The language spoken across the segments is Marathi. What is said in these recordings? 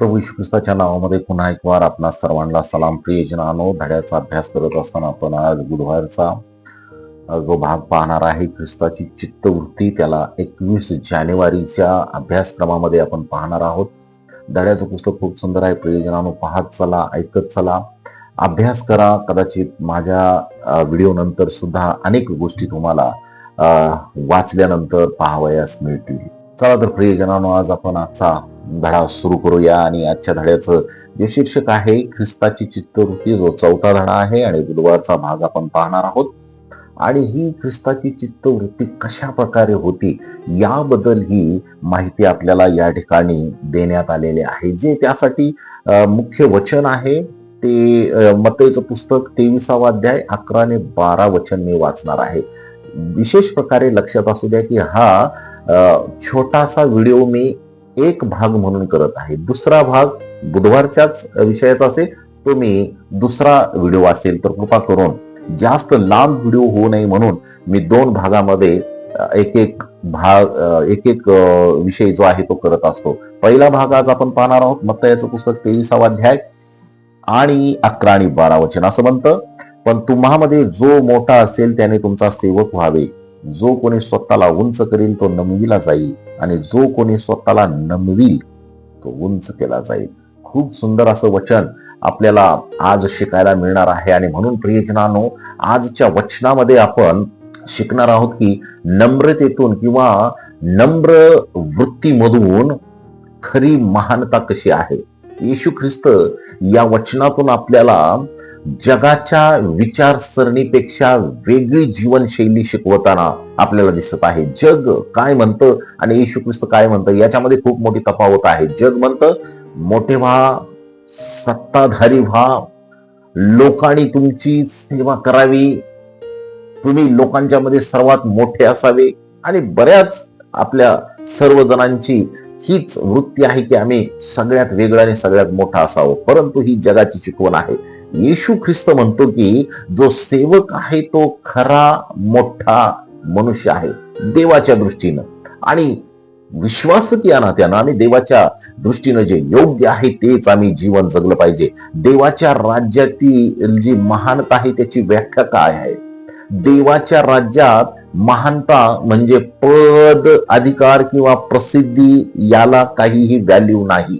प्रभू ख्रिस्ताच्या नावामध्ये पुन्हा एक वार आपणा सर्वांना सलाम. प्रियजनानो धड्याचा अभ्यास करत असताना आपण आज बुधवारचा जो भाग पाहणार आहे ख्रिस्ताची चित्तवृत्ती त्याला एकवीस जानेवारीच्या अभ्यासक्रमामध्ये आपण पाहणार आहोत. धड्याचं पुस्तक खूप सुंदर आहे. प्रियजनानो पाहत चला ऐकत चला. अभ्यास करा. कदाचित माझ्या व्हिडिओ नंतर सुद्धा अनेक गोष्टी तुम्हाला वाचल्यानंतर पाहावयास मिळतील. चला तर प्रियजनानो आज आपण आजचा धडा सुरू करूया. आणि आजच्या धड्याचं जे शीर्षक आहे ख्रिस्ताची चित्तवृत्ती जो चौथा धडा आहे आणि बुधवारचा भाग आपण पाहणार आहोत. आणि ही ख्रिस्ताची चित्तवृत्ती कशा प्रकारे होती याबद्दल ही माहिती आपल्याला या ठिकाणी देण्यात आलेली आहे. जे त्यासाठी मुख्य वचन आहे ते मतेचं पुस्तक तेविसावा अध्याय अकरा आणि बारा वचन मी वाचणार आहे. विशेष प्रकारे लक्षात असू द्या की हा छोटासा व्हिडिओ मी एक भाग म्हणून करत आहे. दुसरा भाग बुधवारच्याच विषयाचा असेल तो मी दुसरा व्हिडिओ असेल तर कृपा करून जास्त लांब व्हिडिओ होऊ नये म्हणून मी दोन भागामध्ये एक एक भाग एक एक विषय जो आहे तो करत असतो. पहिला भाग आज आपण पाहणार आहोत मत्तयाचं पुस्तक तेविसावा अध्याय आणि अकरा आणि बारा वचन. असं म्हणतं पण तुम्हामध्ये जो मोठा असेल त्याने तुमचा सेवक व्हावे. जो कोणी स्वतःला उंच करील तो नमविला जाईल. आणि जो कोणी स्वतःला नमवी तो उंच केला जाईल. खूप सुंदर असं वचन आपल्याला आज शिकायला मिळणार आहे. आणि म्हणून प्रियजनानो आजच्या वचनामध्ये आपण शिकणार आहोत की नम्रतेतून किंवा नम्र वृत्तीमधून खरी महानता कशी आहे? येशू ख्रिस्त या वचनातून आपल्याला जगाच्या विचारसरणीपेक्षा वेगळी जीवनशैली शिकवताना आपल्याला दिसत आहे. जग काय म्हणतं आणि येशू ख्रिस्त काय म्हणतं याच्यामध्ये खूप मोठी तफावत आहे. जग म्हणतं मोठे व्हा सत्ताधारी व्हा. लोकांनी तुमची सेवा करावी. तुम्ही लोकांच्या मध्ये सर्वात मोठे असावे. आणि बऱ्याच आपल्या सर्वजणांची हीच वृत्ती आहे की आम्ही सगळ्यात वेगळा आणि सगळ्यात मोठा असावं. परंतु ही जगाची शिकवण आहे. येशू ख्रिस्त म्हणतो की जो सेवक आहे तो खरा मोठा मनुष्य आहे देवाच्या दृष्टीनं. आणि विश्वासक या नात्यानं आणि देवाच्या दृष्टीनं जे योग्य आहे तेच आम्ही जीवन जगलं पाहिजे. देवाच्या राज्यातील जी महानता आहे त्याची व्याख्या काय आहे? देवाच्या राज्यात महानता म्हणजे पद अधिकार किंवा प्रसिद्धी याला काहीही व्हॅल्यू नाही.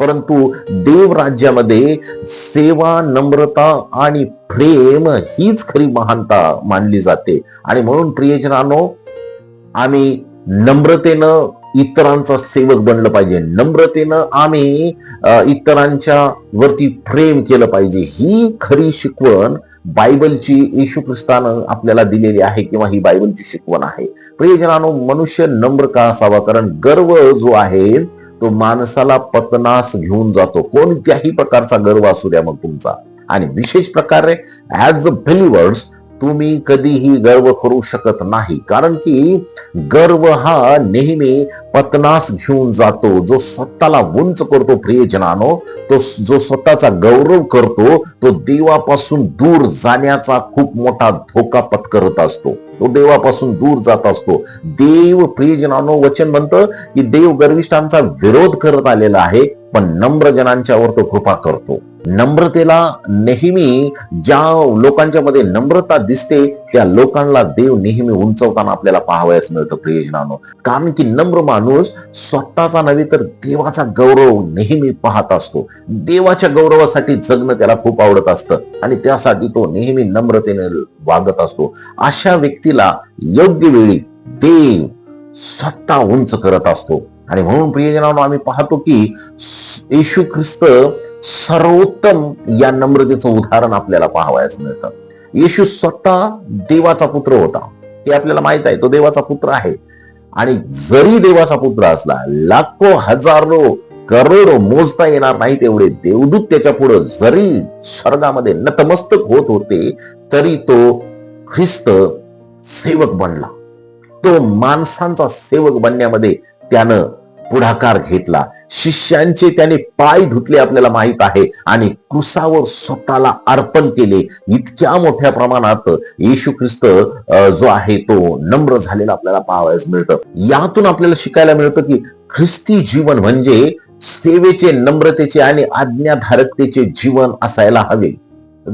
परंतु देव राज्यामध्ये सेवा नम्रता आणि प्रेम हीच खरी महानता मानली जाते. आणि म्हणून प्रियजनानो आम्ही नम्रतेनं इतरांचा सेवक बनलं पाहिजे. नम्रतेनं आम्ही इतरांच्या वरती प्रेम केलं पाहिजे. ही खरी शिकवण बायबलची येशू ख्रिस्तानं आपल्याला दिलेली आहे किंवा ही बायबलची शिकवण आहे. प्रियजनानो मनुष्य नम्र का असावा? कारण गर्व जो आहे तो माणसाला पतनास घेऊन जातो. कोणत्याही प्रकारचा गर्व असू द्या मग तुमचा. आणि विशेष प्रकारे ऍज अ बिलिव्हर्स तुम्ही कधीही गर्व करू शकत नाही. कारण की गर्व हा नेहमी पतनास घेऊन जातो. जो स्वतःला उंच करतो प्रियजनानो तो जो स्वतःचा गौरव करतो तो देवापासून दूर जाण्याचा खूप मोठा धोका पत्करत असतो. तो देवापासून दूर जात असतो. देव प्रियजनानो वचन म्हणतं की देव गर्विष्ठांचा विरोध करत आलेला आहे. पण नम्र जनांच्यावर तो कृपा करतो. नम्रतेला नेहमी ज्या लोकांच्या मध्ये नम्रता दिसते त्या लोकांना देव नेहमी उंचवताना आपल्याला पाहावयास मिळतं प्रियजनानो. कारण की नम्र माणूस स्वतःचा नव्हे तर देवाचा गौरव नेहमी पाहत असतो. देवाच्या गौरवासाठी जगणं त्याला खूप आवडत असतं आणि त्यासाठी तो नेहमी नम्रतेने वागत असतो. अशा व्यक्तीला योग्य वेळी देव स्वतः उंच करत असतो. आणि म्हणून प्रियजनांना आम्ही पाहतो की येशू ख्रिस्त सर्वोत्तम या नम्रतेचं उदाहरण आपल्याला पाहावयास मिळतं. येशू स्वतः देवाचा पुत्र होता. हे आपल्याला माहीत आहे तो देवाचा पुत्र आहे. आणि जरी देवाचा पुत्र असला लाखो हजारो करोडो मोजता येणार नाही तेवढे देवदूत त्याच्या पुढे जरी स्वर्गामध्ये नतमस्तक होत होते तरी तो ख्रिस्त सेवक बनला. तो माणसांचा सेवक बनण्यामध्ये त्यानं पुढाकार घेतला. शिष्यांचे त्याने पाय धुतले आपल्याला माहीत आहे. आणि क्रुसावर स्वतःला अर्पण केले. इतक्या मोठ्या प्रमाणात येशू ख्रिस्त जो आहे तो नम्र झालेला आपल्याला पाहावयास मिळतं. यातून आपल्याला शिकायला मिळतं की ख्रिस्ती जीवन म्हणजे सेवेचे नम्रतेचे आणि आज्ञाधारकतेचे जीवन असायला हवे.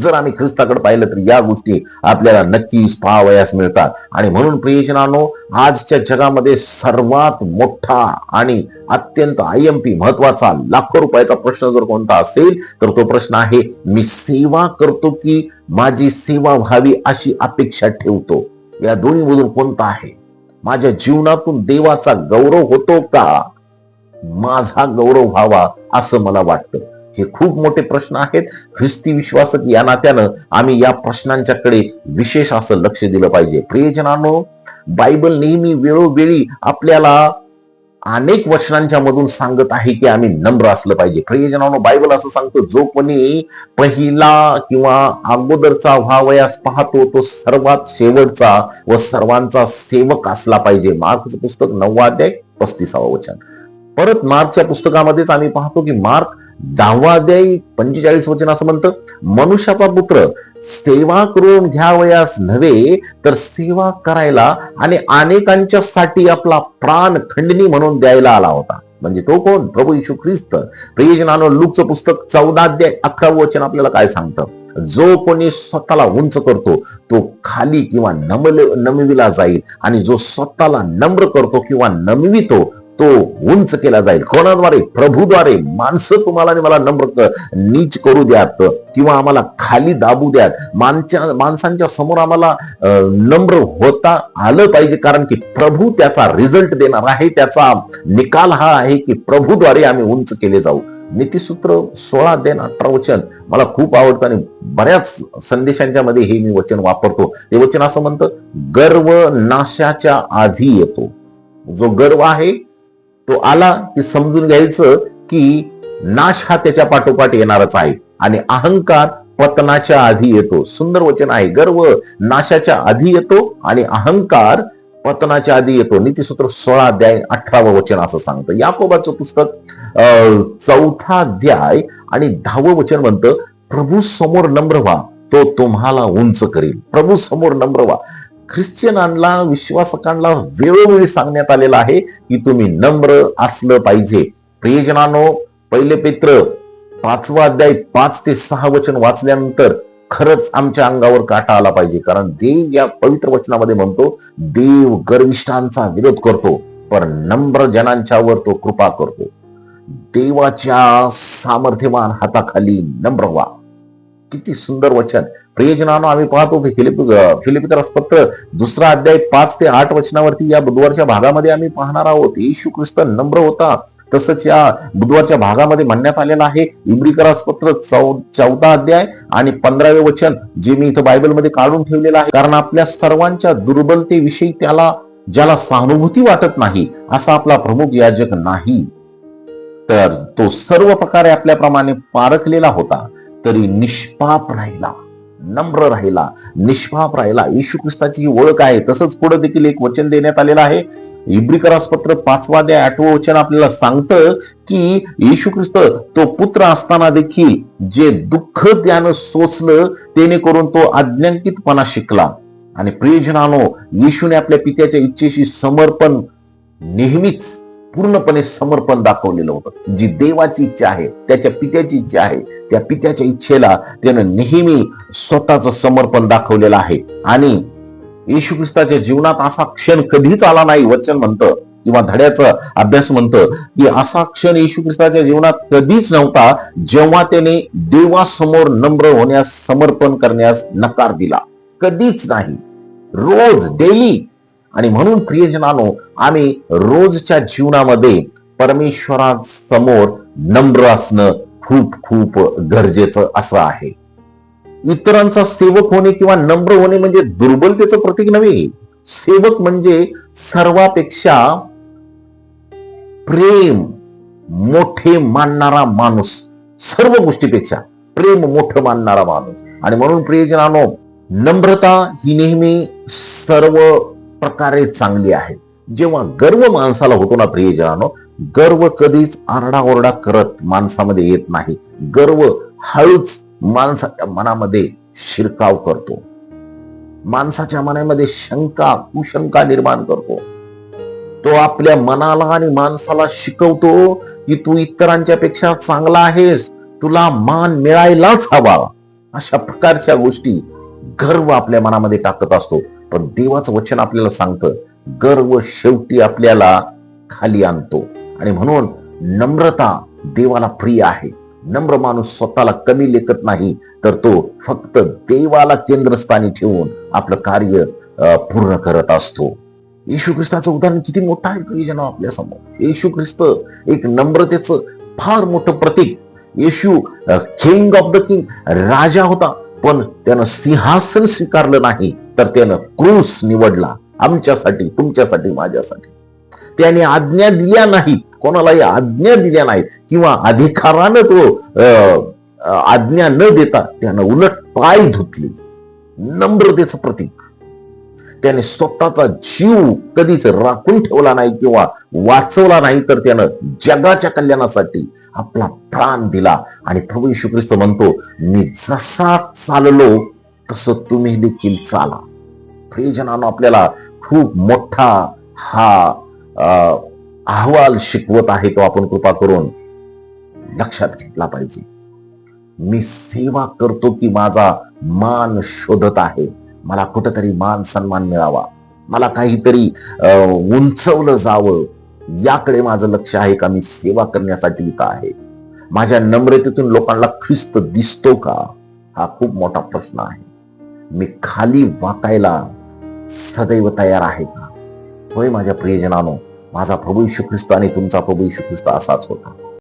जर आम्ही ख्रिस्ताकडे पाहिलं तर या गोष्टी आपल्याला नक्कीच पाहावयास मिळतात. आणि म्हणून प्रियजनानो आजच्या जगामध्ये सर्वात मोठा आणि अत्यंत आय एम पी महत्त्वाचा लाखो रुपयाचा प्रश्न जर कोणता असेल तर तो प्रश्न आहे मी सेवा करतो की माझी सेवा व्हावी अशी अपेक्षा ठेवतो? या दोन्ही मधून कोणता आहे? माझ्या जीवनातून देवाचा गौरव होतो का? माझा गौरव व्हावा असं मला वाटतं. हे खूप मोठे प्रश्न आहेत. ख्रिस्ती विश्वासक या नात्यानं आम्ही या प्रश्नांच्याकडे विशेष असं लक्ष दिलं पाहिजे. प्रियजनानो बायबल नेहमी वेळोवेळी आपल्याला अनेक वचनांच्या मधून सांगत आहे की आम्ही नम्र असलं पाहिजे. प्रियजनानो बायबल असं सांगतो जो कोणी पहिला किंवा अगोदरचा व्हावयास पाहतो तो सर्वात शेवटचा व सर्वांचा सेवक असला पाहिजे. मार्कचं पुस्तक नववा अध्याय पस्तीसावं वचन. परत मार्कच्या पुस्तकामध्येच आम्ही पाहतो की मार्क दहावा अध्याय पंचेचाळीस वचन असं म्हणतं मनुष्याचा पुत्र सेवा करून घ्यावयास नव्हे तर सेवा करायला आणि अनेकांच्या साठी आपला प्राण खंडणी म्हणून द्यायला आला होता. म्हणजे तो कोण? प्रभू येशू ख्रिस्त. प्रियजनानो लुकचं पुस्तक चौदा अध्याय अकरावं वचन आपल्याला काय सांगतं? जो कोणी स्वतःला उंच करतो तो खाली किंवा नमल नमविला जाईल. आणि जो स्वतःला नम्र करतो किंवा नमवितो तो उंच केला जाईल. कोणाद्वारे? प्रभूद्वारे. माणसं तुम्हाला आणि मला नम्र नीच करू द्यात किंवा आम्हाला खाली दाबू द्यात. माणच्या माणसांच्या समोर आम्हाला अं, नम्र होता आलं पाहिजे. कारण की प्रभू त्याचा रिझल्ट देणार आहे. त्याचा निकाल हा आहे की प्रभूद्वारे आम्ही उंच केले जाऊ. नीतीसूत्र सोळा देन अठरा वचन. मला खूप आवडतं आणि बऱ्याच संदेशांच्या मध्ये हे मी वचन वापरतो. ते वचन असं म्हणतं गर्व नाशाच्या आधी येतो. जो गर्व आहे तो आला की समजून घ्यायचं की नाश हा त्याच्या पाठोपाठ येणारच आहे. आणि अहंकार पतनाच्या आधी येतो. सुंदर वचन आहे. गर्व नाशाच्या आधी येतो आणि अहंकार पतनाच्या आधी येतो. नीतीसूत्र सोळा अध्याय अठरावं वचन असं सांगतं. याकोबाचं पुस्तक अं, चौथा अध्याय आणि दहावं वचन म्हणतं प्रभू समोर नम्र व्हा तो तुम्हाला उंच करेल. प्रभू समोर नम्र व्हा. ख्रिश्चनांना विश्वासकांना वेळोवेळी सांगण्यात आलेलं आहे की तुम्ही नम्र असलं पाहिजे. प्रियजनानो पहिले पित्र पाचवा अध्याय पाच ते सहा वचन वाचल्यानंतर खरंच आमच्या अंगावर काटा आला पाहिजे. कारण देव या पवित्र वचनामध्ये म्हणतो देव गर्विष्ठांचा विरोध करतो पण नम्र जनांच्यावर तो कृपा करतो. देवाच्या सामर्थ्यवान हाताखाली नम्र व्हा. किती सुंदर वचन. प्रियजनानो आम्ही पाहतो की फिलिप फिलिपितरस पत्र दुसरा अध्याय पाच ते आठ वचनावरती या बुधवारच्या भागामध्ये आम्ही पाहणार आहोत. येशू ख्रिस्त नम्र होता. तसंच या बुधवारच्या भागामध्ये म्हणण्यात आलेलं आहे पत्र चौ चौदा अध्याय आणि पंधरावे वचन जे मी इथं बायबलमध्ये काढून ठेवलेलं आहे. कारण आपल्या सर्वांच्या दुर्बलतेविषयी त्याला ज्याला सहानुभूती वाटत नाही असा आपला प्रमुख याजक नाही. तर तो सर्व प्रकारे आपल्याप्रमाणे पारखलेला होता. तरी निष्पाप राहिला नम्र राहिला निष्पाप राहिला. येशू ख्रिस्ताची ही ओळख आहे तसंच पुढे देखील एक वचन देण्यात आलेलं आहे. इब्रिकरास पत्र पाचवा द्या आठवं वचन आपल्याला सांगतं की येशू ख्रिस्त तो पुत्र असताना देखील जे दुःख त्यानं सोचलं तेने करून तो आज्ञांकितपणा शिकला. आणि प्रियजनानो येशूने आपल्या पित्याच्या इच्छेशी समर्पण नेहमीच पूर्णपणे समर्पण दाखवलेलं होतं. जी देवाची इच्छा आहे त्याच्या पित्याची इच्छा आहे त्या पित्याच्या इच्छेला त्यानं नेहमी स्वतःच समर्पण दाखवलेलं आहे. आणि येशू ख्रिस्ताच्या जीवनात असा क्षण कधीच आला नाही वचन म्हणतं किंवा धड्याचा अभ्यास म्हणतं की असा क्षण येशू ख्रिस्ताच्या जीवनात कधीच नव्हता जेव्हा त्याने देवासमोर नम्र होण्यास समर्पण करण्यास नकार दिला. कधीच नाही. रोज डेली आणि म्हणून प्रियजनानो आम्ही रोजच्या जीवनामध्ये परमेश्वरासमोर नम्र असणं खूप खूप गरजेचं असं आहे. इतरांचा सेवक होणे किंवा नम्र होणे म्हणजे दुर्बलतेचं प्रतीक नव्हे. सेवक म्हणजे सर्वापेक्षा प्रेम मोठे मानणारा माणूस सर्व गोष्टीपेक्षा प्रेम मोठं मानणारा माणूस. आणि म्हणून प्रियजनानो नम्रता ही नेहमी सर्व प्रकारे चांगली आहे जेव्हा गर्व माणसाला होतो ना प्रियजनानो गर्व कधीच आरडाओरडा करत माणसामध्ये येत नाही. गर्व हळूच माणसाच्या मनामध्ये शिरकाव करतो. माणसाच्या मनामध्ये शंका कुशंका निर्माण करतो. तो आपल्या मनाला आणि माणसाला शिकवतो की तू इतरांच्या पेक्षा चांगला आहेस तुला मान मिळायलाच हवा. अशा प्रकारच्या गोष्टी गर्व आपल्या मनामध्ये टाकत असतो. पण देवाचं वचन आपल्याला सांगतं गर्व शेवटी आपल्याला खाली आणतो. आणि म्हणून नम्रता देवाला प्रिय आहे. नम्र माणूस स्वतःला कमी लेखत नाही तर तो फक्त देवाला केंद्रस्थानी ठेवून आपलं कार्य पूर्ण करत असतो. येशू ख्रिस्ताचं उदाहरण किती मोठं आहे प्रियजन आपल्यासमोर येशू ख्रिस्त एक नम्रतेचं फार मोठं प्रतीक. Yeshu king of the king राजा होता पण त्यानं सिंहासन स्वीकारलं नाही. तर त्यानं क्रूस निवडला आमच्यासाठी तुमच्यासाठी माझ्यासाठी. त्याने आज्ञा दिल्या नाहीत कोणालाही आज्ञा दिल्या नाहीत किंवा अधिकारानं तो आज्ञा न देता त्यानं उलट पाय धुतले. नम्रतेचं प्रतीक. त्याने स्वतःचा जीव कधीच राखून ठेवला नाही किंवा वाचवला नाही तर त्यानं जगाच्या कल्याणासाठी आपला प्राण दिला. आणि प्रभू येशू ख्रिस्त म्हणतो मी जसा चाललो तसं तुम्ही देखील चाला. प्रियजनानं आपल्याला खूप मोठा हा अहवाल शिकवत आहे तो आपण कृपा करून लक्षात घेतला पाहिजे. मी सेवा करतो की माझा मान शोधत आहे. मला कुठंतरी मान सन्मान मिळावा. मला काहीतरी उंचवलं जावं. याकडे माझं लक्ष आहे का? मी सेवा करण्यासाठी इथं आहे. माझ्या नम्रतेतून लोकांना ख्रिस्त दिसतो का? हा खूप मोठा प्रश्न आहे. मी खाली वाकायला सदैव तयार आहे का? होय माझ्या प्रियजनानो माझा प्रभू यीशू ख्रिस्त आणि तुमचा प्रभू यीशू ख्रिस्त असाच होता.